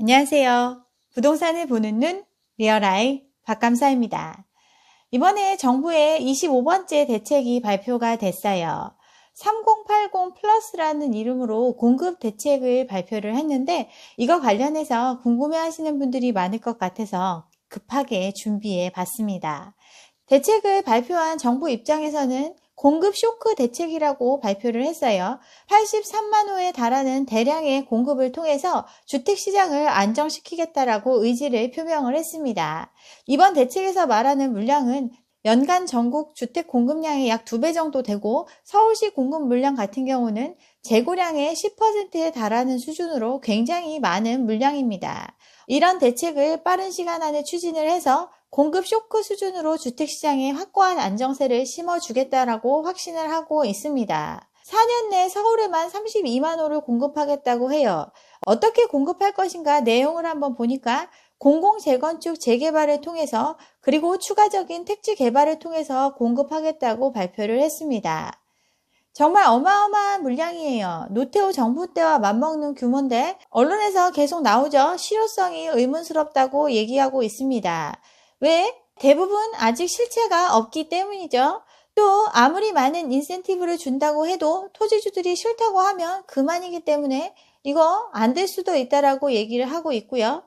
안녕하세요. 부동산을 보는 눈 리얼아이 박감사입니다. 이번에 정부의 25번째 대책이 발표가 됐어요. 3080 플러스라는 이름으로 공급 대책을 발표를 했는데 이거 관련해서 궁금해 하시는 분들이 많을 것 같아서 급하게 준비해 봤습니다. 대책을 발표한 정부 입장에서는 공급 쇼크 대책이라고 발표를 했어요. 83만 호에 달하는 대량의 공급을 통해서 주택 시장을 안정시키겠다라고 의지를 표명을 했습니다. 이번 대책에서 말하는 물량은 연간 전국 주택 공급량의 약두배 정도 되고 서울시 공급 물량 같은 경우는 재고량의 10%에 달하는 수준으로 굉장히 많은 물량입니다. 이런 대책을 빠른 시간 안에 추진을 해서 공급 쇼크 수준으로 주택시장에 확고한 안정세를 심어주겠다라고 확신을 하고 있습니다. 4년 내 서울에만 32만 호를 공급하겠다고 해요. 어떻게 공급할 것인가 내용을 한번 보니까 공공 재건축 재개발을 통해서 그리고 추가적인 택지 개발을 통해서 공급하겠다고 발표를 했습니다. 정말 어마어마한 물량이에요. 노태우 정부 때와 맞먹는 규모인데 언론에서 계속 나오죠. 실효성이 의문스럽다고 얘기하고 있습니다. 왜? 대부분 아직 실체가 없기 때문이죠. 또 아무리 많은 인센티브를 준다고 해도 토지주들이 싫다고 하면 그만이기 때문에 이거 안 될 수도 있다라고 얘기를 하고 있고요.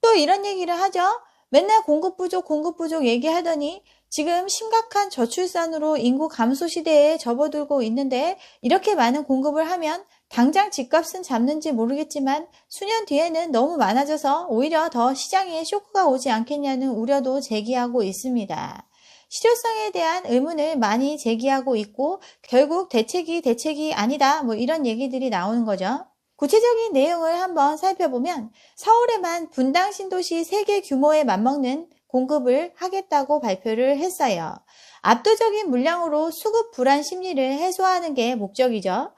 또 이런 얘기를 하죠. 맨날 공급 부족, 공급 부족 얘기하더니 지금 심각한 저출산으로 인구 감소 시대에 접어들고 있는데 이렇게 많은 공급을 하면 당장 집값은 잡는지 모르겠지만 수년 뒤에는 너무 많아져서 오히려 더 시장에 쇼크가 오지 않겠냐는 우려도 제기하고 있습니다. 실효성에 대한 의문을 많이 제기하고 있고 결국 대책이 대책이 아니다 뭐 이런 얘기들이 나오는 거죠. 구체적인 내용을 한번 살펴보면 서울에만 분당 신도시 3개 규모에 맞먹는 공급을 하겠다고 발표를 했어요. 압도적인 물량으로 수급 불안 심리를 해소하는 게 목적이죠.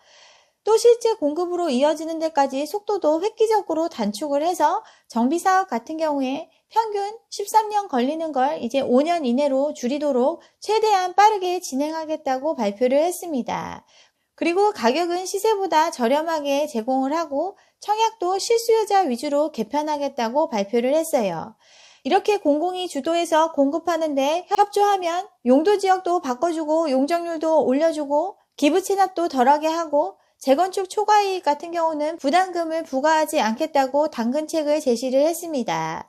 또 실제 공급으로 이어지는 데까지 속도도 획기적으로 단축을 해서 정비 사업 같은 경우에 평균 13년 걸리는 걸 이제 5년 이내로 줄이도록 최대한 빠르게 진행하겠다고 발표를 했습니다. 그리고 가격은 시세보다 저렴하게 제공을 하고 청약도 실수요자 위주로 개편하겠다고 발표를 했어요. 이렇게 공공이 주도해서 공급하는데 협조하면 용도 지역도 바꿔주고 용적률도 올려주고 기부 체납도 덜하게 하고 재건축 초과이익 같은 경우는 부담금을 부과하지 않겠다고 당근책을 제시를 했습니다.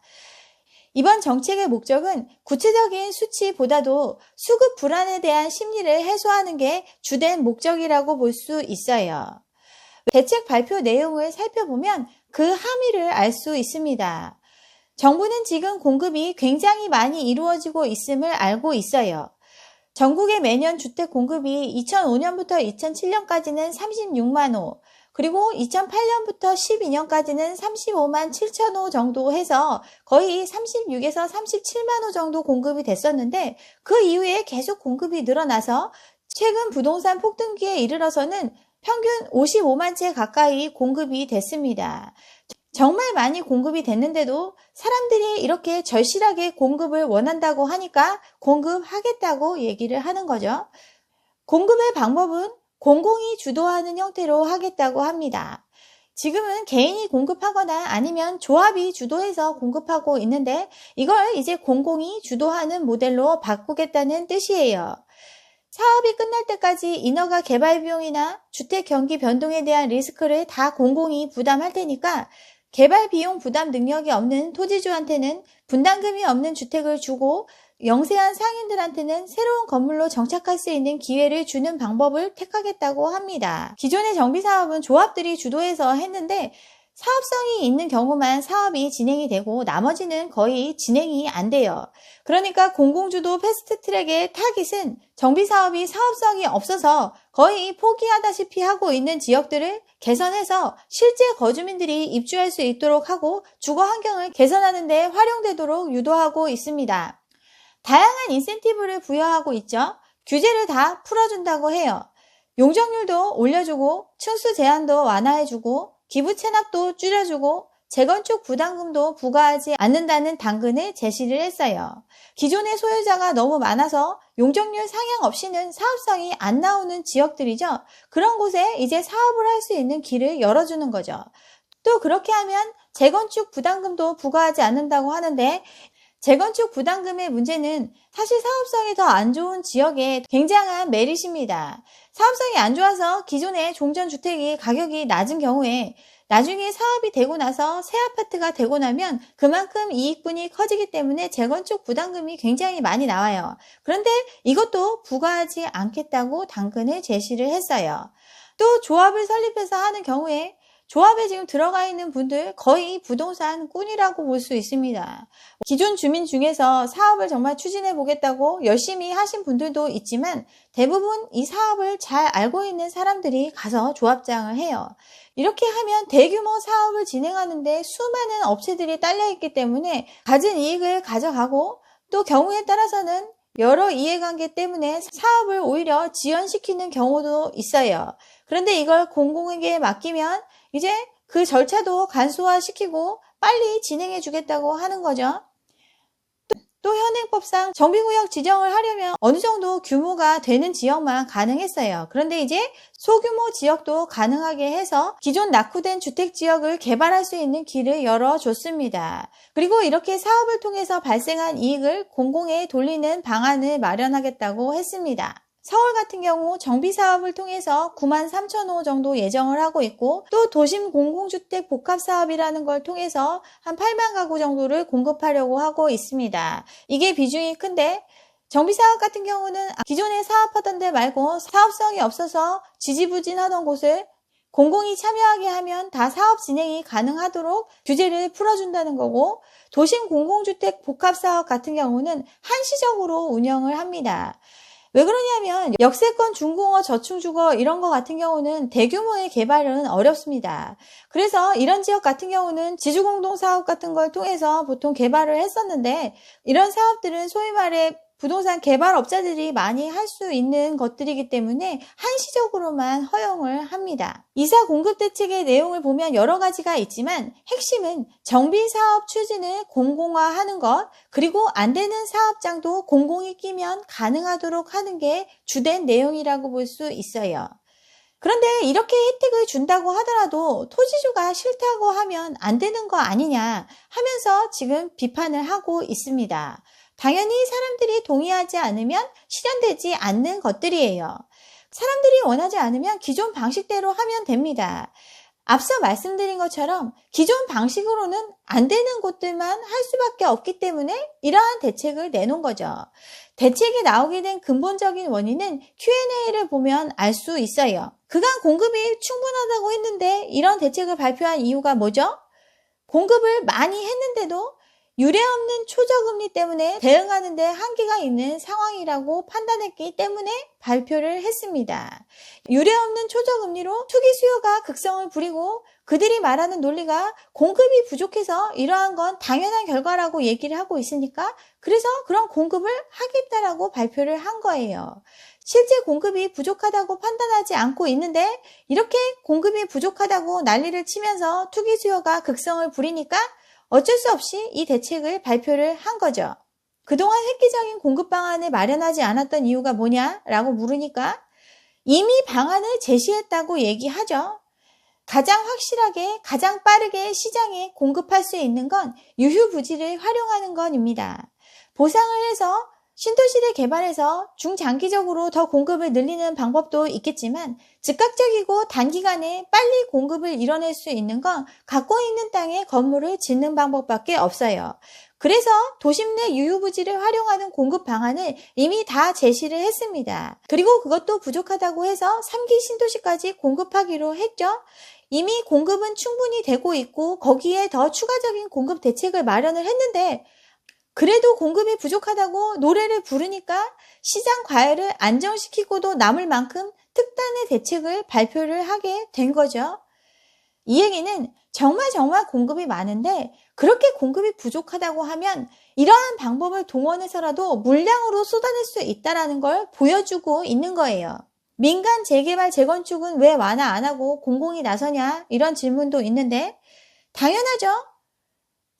이번 정책의 목적은 구체적인 수치보다도 수급 불안에 대한 심리를 해소하는 게 주된 목적이라고 볼 수 있어요. 대책 발표 내용을 살펴보면 그 함의를 알 수 있습니다. 정부는 지금 공급이 굉장히 많이 이루어지고 있음을 알고 있어요. 전국의 매년 주택 공급이 2005년부터 2007년까지는 36만 호, 그리고 2008년부터 12년까지는 35만 7천 호 정도 해서 거의 36에서 37만 호 정도 공급이 됐었는데 그 이후에 계속 공급이 늘어나서 최근 부동산 폭등기에 이르러서는 평균 55만 채 가까이 공급이 됐습니다. 정말 많이 공급이 됐는데도 사람들이 이렇게 절실하게 공급을 원한다고 하니까 공급하겠다고 얘기를 하는 거죠. 공급의 방법은 공공이 주도하는 형태로 하겠다고 합니다. 지금은 개인이 공급하거나 아니면 조합이 주도해서 공급하고 있는데 이걸 이제 공공이 주도하는 모델로 바꾸겠다는 뜻이에요. 사업이 끝날 때까지 인허가 개발 비용이나 주택 경기 변동에 대한 리스크를 다 공공이 부담할 테니까 개발 비용 부담 능력이 없는 토지주한테는 분담금이 없는 주택을 주고 영세한 상인들한테는 새로운 건물로 정착할 수 있는 기회를 주는 방법을 택하겠다고 합니다. 기존의 정비 사업은 조합들이 주도해서 했는데 사업성이 있는 경우만 사업이 진행이 되고 나머지는 거의 진행이 안 돼요. 그러니까 공공주도 패스트 트랙의 타깃은 정비사업이 사업성이 없어서 거의 포기하다시피 하고 있는 지역들을 개선해서 실제 거주민들이 입주할 수 있도록 하고 주거 환경을 개선하는 데 활용되도록 유도하고 있습니다. 다양한 인센티브를 부여하고 있죠. 규제를 다 풀어준다고 해요. 용적률도 올려주고 층수 제한도 완화해주고 기부 체납도 줄여주고 재건축 부담금도 부과하지 않는다는 당근을 제시를 했어요. 기존의 소유자가 너무 많아서 용적률 상향 없이는 사업성이 안 나오는 지역들이죠. 그런 곳에 이제 사업을 할 수 있는 길을 열어주는 거죠. 또 그렇게 하면 재건축 부담금도 부과하지 않는다고 하는데 재건축 부담금의 문제는 사실 사업성이 더 안 좋은 지역에 굉장한 메리트입니다. 사업성이 안 좋아서 기존의 종전주택이 가격이 낮은 경우에 나중에 사업이 되고 나서 새 아파트가 되고 나면 그만큼 이익분이 커지기 때문에 재건축 부담금이 굉장히 많이 나와요. 그런데 이것도 부과하지 않겠다고 당근을 제시를 했어요. 또 조합을 설립해서 하는 경우에 조합에 지금 들어가 있는 분들 거의 부동산 꾼이라고 볼 수 있습니다. 기존 주민 중에서 사업을 정말 추진해 보겠다고 열심히 하신 분들도 있지만 대부분 이 사업을 잘 알고 있는 사람들이 가서 조합장을 해요. 이렇게 하면 대규모 사업을 진행하는데 수많은 업체들이 딸려 있기 때문에 가진 이익을 가져가고 또 경우에 따라서는 여러 이해관계 때문에 사업을 오히려 지연시키는 경우도 있어요. 그런데 이걸 공공에게 맡기면 이제 그 절차도 간소화시키고 빨리 진행해 주겠다고 하는 거죠. 또 현행법상 정비구역 지정을 하려면 어느 정도 규모가 되는 지역만 가능했어요. 그런데 이제 소규모 지역도 가능하게 해서 기존 낙후된 주택지역을 개발할 수 있는 길을 열어줬습니다. 그리고 이렇게 사업을 통해서 발생한 이익을 공공에 돌리는 방안을 마련하겠다고 했습니다. 서울 같은 경우 정비 사업을 통해서 9만 3천 호 정도 예정을 하고 있고 또 도심 공공주택 복합 사업이라는 걸 통해서 한 8만 가구 정도를 공급하려고 하고 있습니다. 이게 비중이 큰데 정비 사업 같은 경우는 기존에 사업하던 데 말고 사업성이 없어서 지지부진하던 곳을 공공이 참여하게 하면 다 사업 진행이 가능하도록 규제를 풀어준다는 거고 도심 공공주택 복합 사업 같은 경우는 한시적으로 운영을 합니다. 왜 그러냐면 역세권 중공업 저층주거 이런 거 같은 경우는 대규모의 개발은 어렵습니다. 그래서 이런 지역 같은 경우는 지주공동 사업 같은 걸 통해서 보통 개발을 했었는데 이런 사업들은 소위 말해 부동산 개발업자들이 많이 할 수 있는 것들이기 때문에 한시적으로만 허용을 합니다. 이사 공급 대책의 내용을 보면 여러 가지가 있지만 핵심은 정비 사업 추진을 공공화하는 것, 그리고 안 되는 사업장도 공공이 끼면 가능하도록 하는 게 주된 내용이라고 볼 수 있어요. 그런데 이렇게 혜택을 준다고 하더라도 토지주가 싫다고 하면 안 되는 거 아니냐 하면서 지금 비판을 하고 있습니다. 당연히 사람들이 동의하지 않으면 실현되지 않는 것들이에요. 사람들이 원하지 않으면 기존 방식대로 하면 됩니다. 앞서 말씀드린 것처럼 기존 방식으로는 안 되는 곳들만 할 수밖에 없기 때문에 이러한 대책을 내놓은 거죠. 대책이 나오게 된 근본적인 원인은 Q&A를 보면 알 수 있어요. 그간 공급이 충분하다고 했는데 이런 대책을 발표한 이유가 뭐죠? 공급을 많이 했는데도 유례 없는 초저금리 때문에 대응하는데 한계가 있는 상황이라고 판단했기 때문에 발표를 했습니다. 유례 없는 초저금리로 투기 수요가 극성을 부리고 그들이 말하는 논리가 공급이 부족해서 이러한 건 당연한 결과라고 얘기를 하고 있으니까 그래서 그런 공급을 하겠다라고 발표를 한 거예요. 실제 공급이 부족하다고 판단하지 않고 있는데 이렇게 공급이 부족하다고 난리를 치면서 투기 수요가 극성을 부리니까 어쩔 수 없이 이 대책을 발표를 한 거죠. 그동안 획기적인 공급 방안을 마련하지 않았던 이유가 뭐냐라고 물으니까 이미 방안을 제시했다고 얘기하죠. 가장 확실하게, 가장 빠르게 시장에 공급할 수 있는 건 유휴부지를 활용하는 것입니다. 보상을 해서 신도시를 개발해서 중장기적으로 더 공급을 늘리는 방법도 있겠지만 즉각적이고 단기간에 빨리 공급을 이뤄낼 수 있는 건 갖고 있는 땅에 건물을 짓는 방법밖에 없어요. 그래서 도심 내 유유부지를 활용하는 공급 방안을 이미 다 제시를 했습니다. 그리고 그것도 부족하다고 해서 3기 신도시까지 공급하기로 했죠. 이미 공급은 충분히 되고 있고 거기에 더 추가적인 공급 대책을 마련을 했는데 그래도 공급이 부족하다고 노래를 부르니까 시장 과열을 안정시키고도 남을 만큼 특단의 대책을 발표를 하게 된 거죠. 이 얘기는 정말 정말 공급이 많은데 그렇게 공급이 부족하다고 하면 이러한 방법을 동원해서라도 물량으로 쏟아낼 수 있다는 걸 보여주고 있는 거예요. 민간 재개발 재건축은 왜 완화 안 하고 공공이 나서냐 이런 질문도 있는데 당연하죠.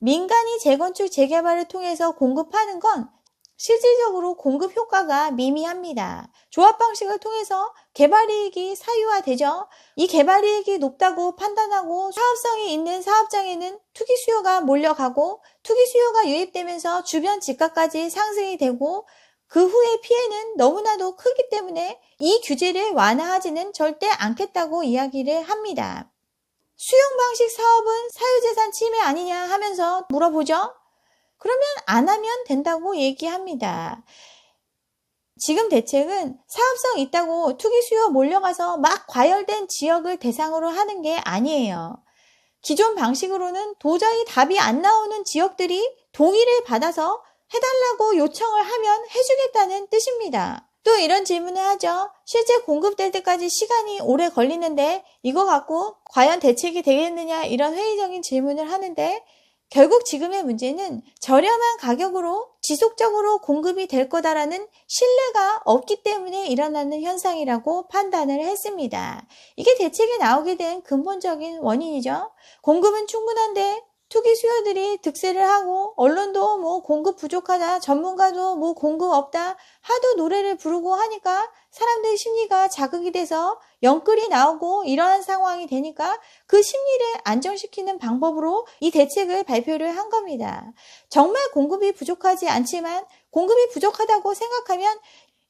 민간이 재건축 재개발을 통해서 공급하는 건 실질적으로 공급 효과가 미미합니다. 조합 방식을 통해서 개발이익이 사유화되죠. 이 개발이익이 높다고 판단하고 사업성이 있는 사업장에는 투기 수요가 몰려가고 투기 수요가 유입되면서 주변 집값까지 상승이 되고 그 후의 피해는 너무나도 크기 때문에 이 규제를 완화하지는 절대 않겠다고 이야기를 합니다. 수용 방식 사업은 사유재산 침해 아니냐 하면서 물어보죠. 그러면 안 하면 된다고 얘기합니다. 지금 대책은 사업성 있다고 투기 수요 몰려가서 막 과열된 지역을 대상으로 하는 게 아니에요. 기존 방식으로는 도저히 답이 안 나오는 지역들이 동의를 받아서 해달라고 요청을 하면 해주겠다는 뜻입니다. 또 이런 질문을 하죠. 실제 공급될 때까지 시간이 오래 걸리는데 이거 갖고 과연 대책이 되겠느냐 이런 회의적인 질문을 하는데 결국 지금의 문제는 저렴한 가격으로 지속적으로 공급이 될 거다라는 신뢰가 없기 때문에 일어나는 현상이라고 판단을 했습니다. 이게 대책에 나오게 된 근본적인 원인이죠. 공급은 충분한데 투기 수요들이 득세를 하고 언론도 뭐 공급 부족하다 전문가도 뭐 공급 없다 하도 노래를 부르고 하니까 사람들의 심리가 자극이 돼서 영끌이 나오고 이러한 상황이 되니까 그 심리를 안정시키는 방법으로 이 대책을 발표를 한 겁니다. 정말 공급이 부족하지 않지만 공급이 부족하다고 생각하면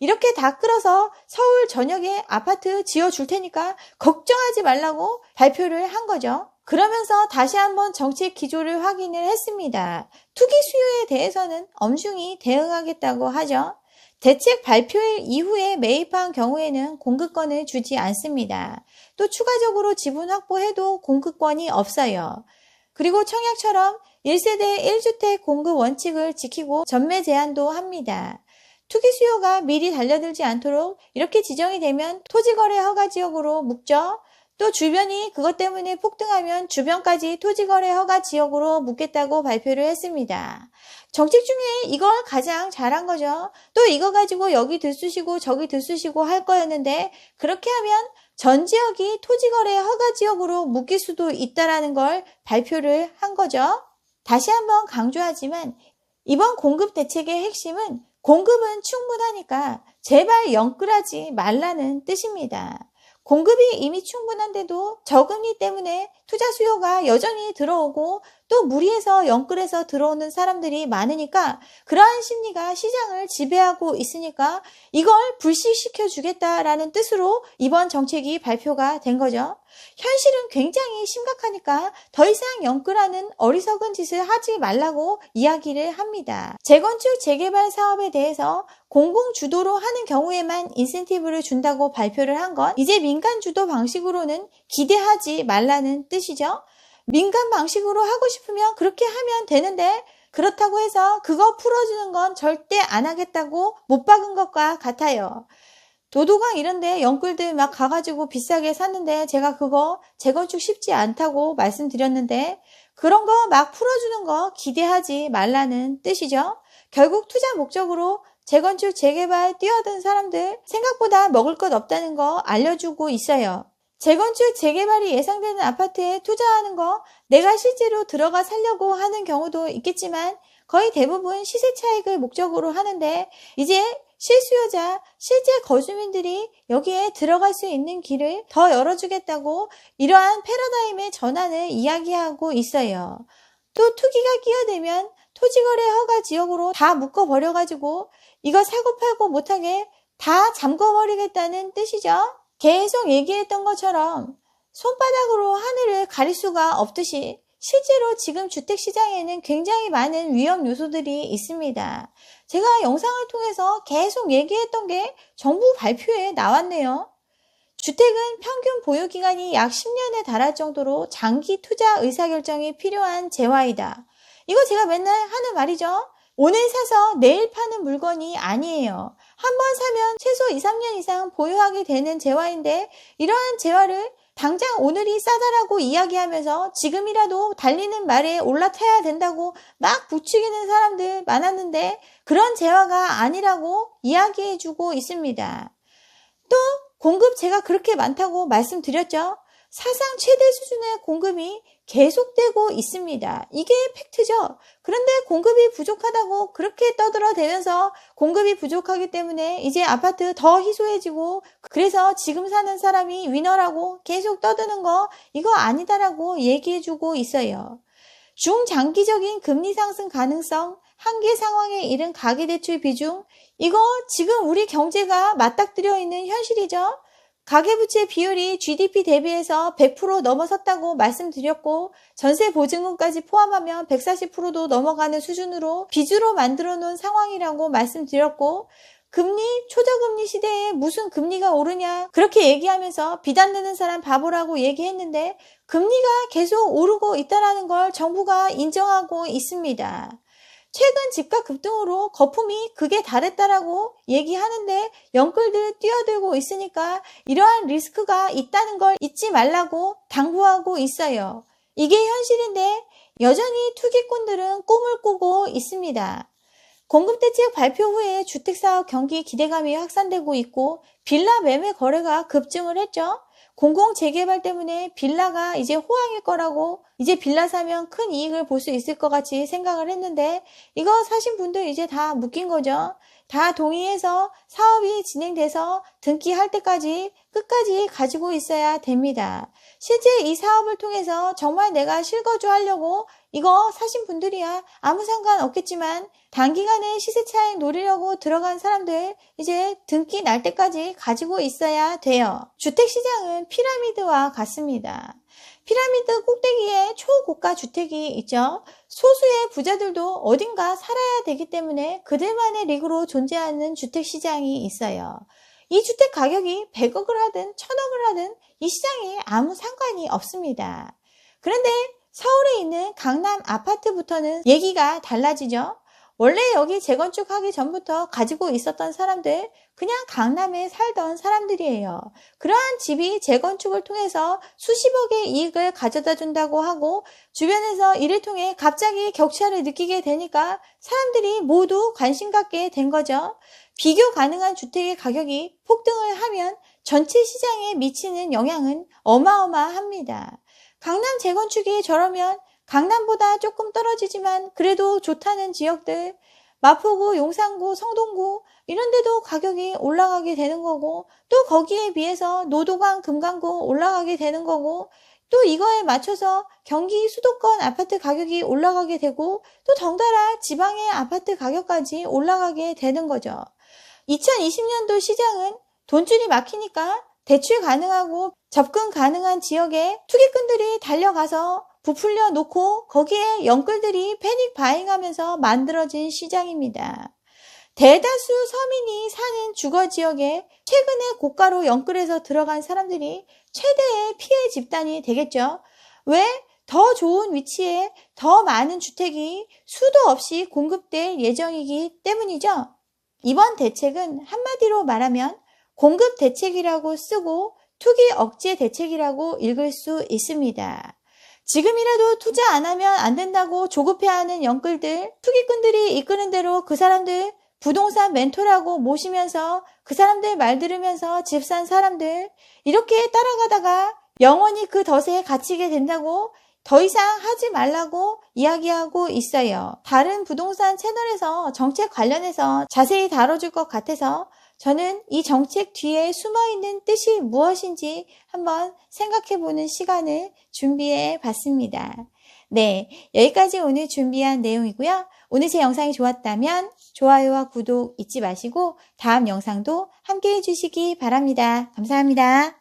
이렇게 다 끌어서 서울 전역에 아파트 지어 줄 테니까 걱정하지 말라고 발표를 한 거죠. 그러면서 다시 한번 정책 기조를 확인을 했습니다. 투기 수요에 대해서는 엄중히 대응하겠다고 하죠. 대책 발표일 이후에 매입한 경우에는 공급권을 주지 않습니다. 또 추가적으로 지분 확보해도 공급권이 없어요. 그리고 청약처럼 1세대 1주택 공급 원칙을 지키고 전매 제한도 합니다. 투기 수요가 미리 달려들지 않도록 이렇게 지정이 되면 토지거래 허가 지역으로 묶죠. 또 주변이 그것 때문에 폭등하면 주변까지 토지거래 허가 지역으로 묻겠다고 발표를 했습니다. 정책 중에 이걸 가장 잘한 거죠. 또 이거 가지고 여기 들쑤시고 저기 들쑤시고 할 거였는데 그렇게 하면 전 지역이 토지거래 허가 지역으로 묶일 수도 있다라는 걸 발표를 한 거죠. 다시 한번 강조하지만 이번 공급 대책의 핵심은 공급은 충분하니까 제발 영끌하지 말라는 뜻입니다. 공급이 이미 충분한데도 저금리 때문에 투자 수요가 여전히 들어오고 또 무리해서 영끌해서 들어오는 사람들이 많으니까 그러한 심리가 시장을 지배하고 있으니까 이걸 불식시켜 주겠다라는 뜻으로 이번 정책이 발표가 된 거죠. 현실은 굉장히 심각하니까 더 이상 영끌하는 어리석은 짓을 하지 말라고 이야기를 합니다. 재건축 재개발 사업에 대해서 공공 주도로 하는 경우에만 인센티브를 준다고 발표를 한 건 이제 민간 주도 방식으로는 기대하지 말라는 뜻이죠. 민간 방식으로 하고 싶으면 그렇게 하면 되는데 그렇다고 해서 그거 풀어주는 건 절대 안 하겠다고 못 박은 것과 같아요. 도도강 이런데 영끌들 막 가가지고 비싸게 샀는데 제가 그거 재건축 쉽지 않다고 말씀드렸는데 그런 거 막 풀어주는 거 기대하지 말라는 뜻이죠. 결국 투자 목적으로 재건축 재개발 뛰어든 사람들 생각보다 먹을 것 없다는 거 알려주고 있어요. 재건축 재개발이 예상되는 아파트에 투자하는 거 내가 실제로 들어가 살려고 하는 경우도 있겠지만 거의 대부분 시세 차익을 목적으로 하는데 이제 실수요자, 실제 거주민들이 여기에 들어갈 수 있는 길을 더 열어주겠다고 이러한 패러다임의 전환을 이야기하고 있어요. 또 투기가 끼어들면 토지거래 허가 지역으로 다 묶어버려가지고 이거 사고 팔고 못하게 다 잠궈버리겠다는 뜻이죠. 계속 얘기했던 것처럼 손바닥으로 하늘을 가릴 수가 없듯이 실제로 지금 주택시장에는 굉장히 많은 위험 요소들이 있습니다. 제가 영상을 통해서 계속 얘기했던 게 정부 발표에 나왔네요. 주택은 평균 보유기간이 약 10년에 달할 정도로 장기 투자 의사결정이 필요한 재화이다. 이거 제가 맨날 하는 말이죠. 오늘 사서 내일 파는 물건이 아니에요. 한 번 사면 최소 2, 3년 이상 보유하게 되는 재화인데 이러한 재화를 당장 오늘이 싸다라고 이야기하면서 지금이라도 달리는 말에 올라타야 된다고 막 부추기는 사람들 많았는데 그런 재화가 아니라고 이야기해주고 있습니다. 또 공급 제가 그렇게 많다고 말씀드렸죠. 사상 최대 수준의 공급이 계속되고 있습니다. 이게 팩트죠. 그런데 공급이 부족하다고 그렇게 떠들어대면서 공급이 부족하기 때문에 이제 아파트 더 희소해지고 그래서 지금 사는 사람이 위너라고 계속 떠드는 거 이거 아니다라고 얘기해주고 있어요. 중장기적인 금리 상승 가능성, 한계 상황에 이른 가계대출 비중, 이거 지금 우리 경제가 맞닥뜨려 있는 현실이죠. 가계부채 비율이 GDP 대비해서 100% 넘어섰다고 말씀드렸고 전세 보증금까지 포함하면 140%도 넘어가는 수준으로 비주로 만들어 놓은 상황이라고 말씀드렸고 금리 초저금리 시대에 무슨 금리가 오르냐 그렇게 얘기하면서 비단 내는 사람 바보라고 얘기했는데 금리가 계속 오르고 있다라는 걸 정부가 인정하고 있습니다. 최근 집값 급등으로 거품이 극에 달했다라고 얘기하는데 영끌들 뛰어들고 있으니까 이러한 리스크가 있다는 걸 잊지 말라고 당부하고 있어요. 이게 현실인데 여전히 투기꾼들은 꿈을 꾸고 있습니다. 공급대책 발표 후에 주택사업 경기 기대감이 확산되고 있고 빌라 매매 거래가 급증을 했죠. 공공 재개발 때문에 빌라가 이제 호황일 거라고 이제 빌라 사면 큰 이익을 볼 수 있을 것 같이 생각을 했는데 이거 사신 분들 이제 다 묶인 거죠. 다 동의해서 사업이 진행돼서 등기할 때까지 끝까지 가지고 있어야 됩니다. 실제 이 사업을 통해서 정말 내가 실거주 하려고 이거 사신 분들이야 아무 상관 없겠지만 단기간에 시세 차익 노리려고 들어간 사람들 이제 등기 날 때까지 가지고 있어야 돼요. 주택 시장은 피라미드와 같습니다. 피라미드 꼭대기에 초고가 주택이 있죠. 소수의 부자들도 어딘가 살아야 되기 때문에 그들만의 리그로 존재하는 주택 시장이 있어요. 이 주택 가격이 100억을 하든 1000억을 하든 이 시장에 아무 상관이 없습니다. 그런데 서울에 있는 강남 아파트부터는 얘기가 달라지죠. 원래 여기 재건축하기 전부터 가지고 있었던 사람들, 그냥 강남에 살던 사람들이에요. 그러한 집이 재건축을 통해서 수십억의 이익을 가져다 준다고 하고 주변에서 이를 통해 갑자기 격차를 느끼게 되니까 사람들이 모두 관심 갖게 된 거죠. 비교 가능한 주택의 가격이 폭등을 하면 전체 시장에 미치는 영향은 어마어마합니다. 강남 재건축이 저러면 강남보다 조금 떨어지지만 그래도 좋다는 지역들, 마포구, 용산구, 성동구 이런 데도 가격이 올라가게 되는 거고 또 거기에 비해서 노도강, 금강구 올라가게 되는 거고 또 이거에 맞춰서 경기 수도권 아파트 가격이 올라가게 되고 또 덩달아 지방의 아파트 가격까지 올라가게 되는 거죠. 2020년도 시장은 돈줄이 막히니까 대출 가능하고 접근 가능한 지역에 투기꾼들이 달려가서 부풀려 놓고 거기에 영끌들이 패닉 바잉하면서 만들어진 시장입니다. 대다수 서민이 사는 주거 지역에 최근에 고가로 영끌에서 들어간 사람들이 최대의 피해 집단이 되겠죠. 왜? 더 좋은 위치에 더 많은 주택이 수도 없이 공급될 예정이기 때문이죠. 이번 대책은 한마디로 말하면 공급 대책이라고 쓰고 투기 억제 대책이라고 읽을 수 있습니다. 지금이라도 투자 안 하면 안 된다고 조급해하는 영끌들, 투기꾼들이 이끄는 대로 그 사람들 부동산 멘토라고 모시면서 그 사람들 말 들으면서 집 산 사람들 이렇게 따라가다가 영원히 그 덫에 갇히게 된다고 더 이상 하지 말라고 이야기하고 있어요. 다른 부동산 채널에서 정책 관련해서 자세히 다뤄줄 것 같아서 저는 이 정책 뒤에 숨어 있는 뜻이 무엇인지 한번 생각해 보는 시간을 준비해 봤습니다. 네, 여기까지 오늘 준비한 내용이고요. 오늘 제 영상이 좋았다면 좋아요와 구독 잊지 마시고 다음 영상도 함께 해주시기 바랍니다. 감사합니다.